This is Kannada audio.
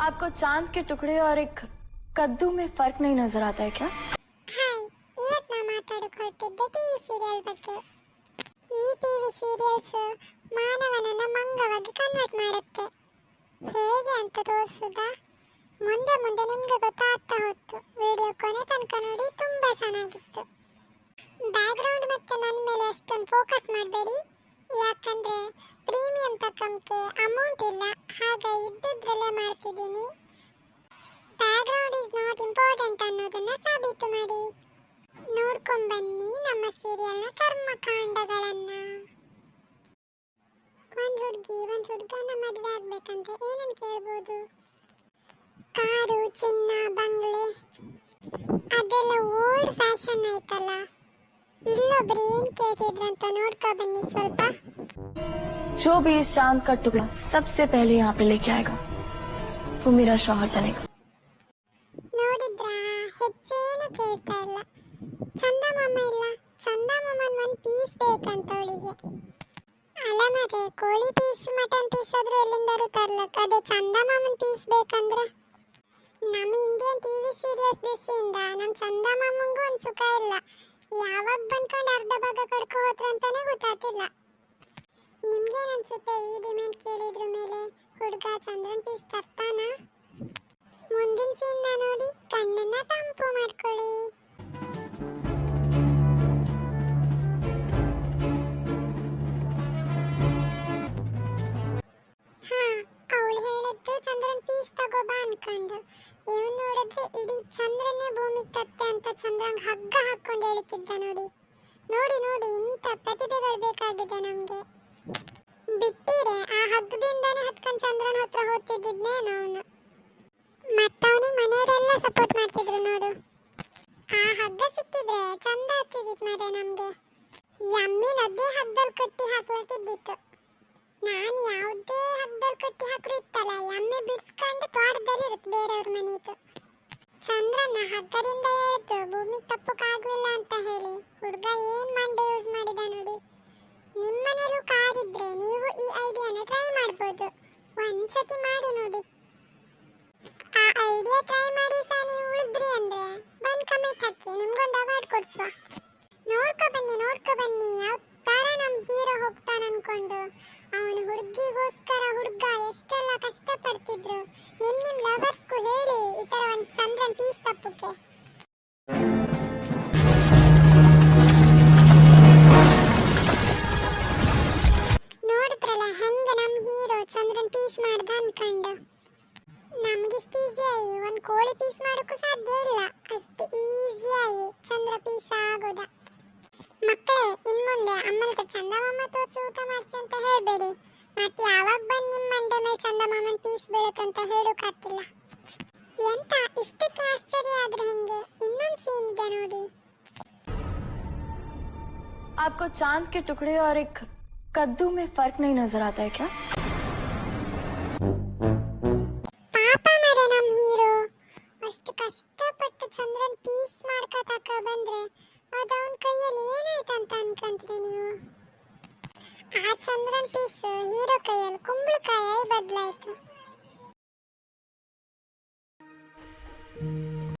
आपको चांद के टुकड़े और एक कद्दू में फर्क नहीं नजर आता है क्या ಹಾಯ್ ಇವತ್ತು ನಾ ಮಾತಾಡಕ್ಕೆ ಹೊರಟಿದ್ದೆ ಟಿವಿ ಸೀರಿಯಲ್ ಬಗ್ಗೆ ಈ ಟಿವಿ ಸೀರಿಯಲ್ಸ್ ಮಾನವನನ್ನ ಮಂಗವಾಗಿ ಕನ್ವರ್ಟ್ ಮಾಡುತ್ತೆ ಹೇಗೆ ಅಂತ ತೋರಿಸುದಾ ಮುಂದೆ ಮುಂದೆ ನಿಮಗೆ ಗೊತ್ತಾಗ್ತಾ ಹೋಯ್ತು ವಿಡಿಯೋ ಕೊನೆ ತನಕ ನೋಡಿ ತುಂಬಾ ಚೆನ್ನಾಗಿತ್ತು ಬ್ಯಾಕ್ಗ್ರೌಂಡ್ ಮತ್ತೆ ನನ್ನ ಮೇಲೆ ಅಷ್ಟೊಂದು ಫೋಕಸ್ ಮಾಡಬೇಡಿ ಯಾಕಂದ್ರೆ ಪ್ರೀಮಿಯಂ ತಕ್ಕಂಕೆ ಅಮೌಂಟ್ ಇಲ್ಲ, ಹಾಗೆ ಇದ್ದದ್ರಲ್ಲೇ ಮಾಡ್ತಿದ್ದೀನಿ. ಬ್ಯಾಕ್ಗ್ರೌಂಡ್ ಇಸ್ ನಾಟ್ ಇಂಪಾರ್ಟೆಂಟ್ ಅನ್ನೋದನ್ನ ಸಾಬೀತು ಮಾಡಿ. ನೋಡ್ಕೊಂಡ್ ಬನ್ನಿ ನಮ್ಮ ಸೀರಿಯಲ್ನ ಕರ್ಮಕಾಂಡಗಳನ್ನ. ಒಂದು ಹುಡುಗಿ, ಒಂದು ಹುಡುಗನ ಮದುವೆ ಆಗ್ಬೇಕಂತ ಏನಂತ ಕೇಳ್ಬೋದು? ಕಾರು, ಚಿನ್ನ, ಬಂಗ್ಲೆ, ಅದೆಲ್ಲ ಓಲ್ಡ್ ಫ್ಯಾಷನ್ ಆಯ್ತಲ್ಲ ಇಲ್ಲೊಬ್ರು ಏನ್ ಕೇಳ್ತಿದ್ರಂತ ನೋಡ್ಕೊ ಬನ್ನಿ ಸ್ವಲ್ಪ जो भी इस चांद का टुकड़ा सबसे पहले यहाँ पे लेके आएगा वो मेरा शौहर बनेगा ನೋಡಿದ್ರ ಹೆಚ್ಚೇನು ಕೇಳ್ತಾ ಇಲ್ಲ ಚಂದಮಾಮ ಇಲ್ಲ ಚಂದಮಾಮನ್ ಒಂದ್ ಪೀಸ್ ಬೇಕಂತ ಅವಳಿಗೆ ಅಲ್ಲ ಮತ್ತೆ ಕೋಳಿ ಪೀಸ್ ಮಟನ್ ಪೀಸ್ ಆದ್ರೂ ಎಲ್ಲಿಂದಾರು ತರ್ಲಕ್ ಅದೇ ಚಂದಮಾಮನ್ ಪೀಸ್ ಬೇಕಂದ್ರೆ ನಮ್ಮ ಇಂಡಿಯನ್ ಟಿವಿ ಸೀರಿಯಲ್ಸ್ ದೃಷ್ಟಿಯಿಂದ ನಮ್ ಚಂದಮಾಮಂಗೂ ಒಂದ್ ಸುಖ ಇಲ್ಲ ಯಾವಾಗ ಬಂದ್ಕೊಂಡು ಅರ್ಧ ಭಾಗ ಕಡ್ಕೊ ಅಂತಾನೆ ಗೊತ್ತಾಗ್ತಿಲ್ಲ. ನಿಮ್ಗೇನ್ ಅನ್ಸುತ್ತೆ ಈ ಡಿಮ್ಯಾಂಡ್ ಕೇಳಿದ್ರ ಮೇಲೆ ಹುಡುಗ ಚಂದ್ರನ್ ಪೀಸ್ ತರ್ತಾನ? ಮುಂದಿನ ಬಾ ಇವನು ನೋಡಿದ್ರೆ ಇಡೀ ಚಂದ್ರನೇ ಭೂಮಿ ತತ್ತೆ ಅಂತ ಚಂದ್ರನ್ ಹಗ್ಗ ಹಾಕೊಂಡು ಹೇಳ್ತಿದ್ದ ನೋಡಿ. ನೋಡಿ ನೋಡಿ, ಇಂಥ ಪ್ರತಿಭೆಗಳು ಬೇಕಾಗಿದೆ ನಮಗೆ. ಬಿಟ್ಟಿರೆ, ಆ ಹಗ್ಗದಿಂದಾನೇ ಹತ್ಕೊಂಡು ಚಂದ್ರನ ಹತ್ರ ಹೋಗ್ತಿದ್ದಿದ್ನೇನೋ ಅವನು. ಮತ್ತವನಿಗೆ ಮನೆಯವರೆಲ್ಲ ಸಪೋರ್ಟ್ ಮಾಡ್ತಿದ್ರು ನೋಡು. ಆ ಹಗ್ಗ ಸಿಕ್ಕಿದ್ರೆ ಚಂದ ಆಗ್ತಿದಿತ್ತು ಮಾರೆ ನಮಗೆ. ಯಮ್ಮಿನದ್ದೇ ಹಗ್ಗಲ್ ಕಟ್ಟಿ ಹಾಕ್ಲಾಕಿದ್ದಿತ್ತು ನಾನು ಯಾವುದೇ ಹಗ್ಗಲ್ ಕಟ್ಟಿ ಹಾಕ್ರಿ ಇತ್ತಲ್ಲ, ಎಮ್ಮೆ ಬಿಡ್ಸ್ಕೊಂಡು ಬೇರೆಯವ್ರ ಮನೆದು ಚಂದ್ರನ ಹಗ್ಗದಿಂದ ಹೇಳ್ತು ಭೂಮಿ ತಪ್ಪಕ್ಕಾಗ್ಲಿಲ್ಲ ಅಂತ ಹೇಳಿ ಹುಡುಗ ಏನ್ ಮಂಡೆ ಯೂಸ್ ಮಾಡಿದ ನೋಡಿ. ನಿಮ್ಮನೇಲೂ ಕಾರಿದ್ರೆ ನೀವು ಈ ಐಡಿಯಾನ ಟ್ರೈ ಮಾಡ್ಬೋದು. ಒಂದ್ಸತಿ ಮಾಡಿ ನೋಡಿ. ಆ ಐಡಿಯಾ ಟ್ರೈ ಮಾಡಿ ಸಹ ನೀವು ಉಳಿದ್ರಿ ಅಂದ್ರೆ ಬಂದ್ ಕಮೆಂಟ್ ಹಾಕಿ, ನಿಮ್ಗೊಂದು ಅವಾರ್ಡ್ ಕೊಡ್ಸುವ. ನೋಡ್ಕೊ ಬನ್ನಿ ನೋಡ್ಕೊ ಬನ್ನಿ, ಯಾವ ತರ ನಮ್ ಹೀರೋ ಹೋಗ್ತಾನ ಅನ್ಕೊಂಡು ಅವನು ಹುಡುಗಿಗೋಸ್ಕರ ಹುಡುಗ ಎಷ್ಟೆಲ್ಲ ಕಷ್ಟಪಡ್ತಿದ್ರು. ನಿಮ್ ನಿಮ್ ಲವರ್ಸ್ಗೂ ಹೇಳಿ, ಈ ತರ ಒಂದ್ ಚಂದ್ರನ್ ಪೀಸ್ ತಪ್ಪಕ್ಕೆ. ನೋಡಿದ್ರಲ್ಲ, ಹೆಂಗೆ ನಮ್ ಹೀರೋ ಚಂದ್ರನ್ ಪೀಸ್ ಮಾಡ್ದ ಅನ್ಕೊಂಡು. ನಮ್ಗಿಷ್ಟು ಈಸಿಯಾಗಿ ಒಂದು ಕೋಳಿ ಪೀಸ್ ಮಾಡೋಕ್ಕೂ ಸಾಧ್ಯ ಇಲ್ಲ. ಅಷ್ಟು ಈಸಿಯಾಗಿ ಚಂದ್ರ ಪೀಸ್ ಆಗೋದ. ಮಕ್ಕಳೇ, ಇನ್ಮುಂದೆ ಅಮ್ಮಂತ ಚಂದಮಾಮ ತೋರಿಸಿ ಊಟ ಮಾಡಿಸಿ ಅಂತ ಹೇಳ್ಬೇಡಿ. ಮತ್ತೆ ಯಾವಾಗ ಬಂಡೆ ಮೇಲೆ ಚಂದಮಾಮನ್ ಪೀಸ್ ಬೀಳುತ್ತಂತ ಹೇಳೋಕ್ಕಾಗ್ತಿಲ್ಲ ಎಂತ ಇಷ್ಟಕ್ಕೆ ಆಶ್ಚರ್ಯ ಆದ್ರೆ ಹೆಂಗೆ ಇನ್ನೊಂದು ಸೀನ್ ಇದೆ ನೋಡಿ आपको चाँद के टुकड़े और एक कद्दू में फ़र्क नहीं नज़र आता है क्या ಪಾಪ ಮರೆ ನಮ್ಮ ಹೀರೋ ಅಷ್ಟು ಕಷ್ಟಪಟ್ಟು ಚಂದ್ರನ್ ಪೀಸ್ ಮಾಡ್ಕೋತಕ್ಕ ಬಂದ್ರೆ ಅದು ಅವನ ಕೈಯಲ್ಲಿ ಏನಾಯ್ತಂತ ಅನ್ಕಂತ್ರಿ ನೀವು ಆ ಚಂದ್ರನ್ ಪೀಸ್ ಹೀರೋಕಾಯಲ್ಲಿ ಕುಂಬಳಕಾಯಿ ಬದಲಾಯ್ತು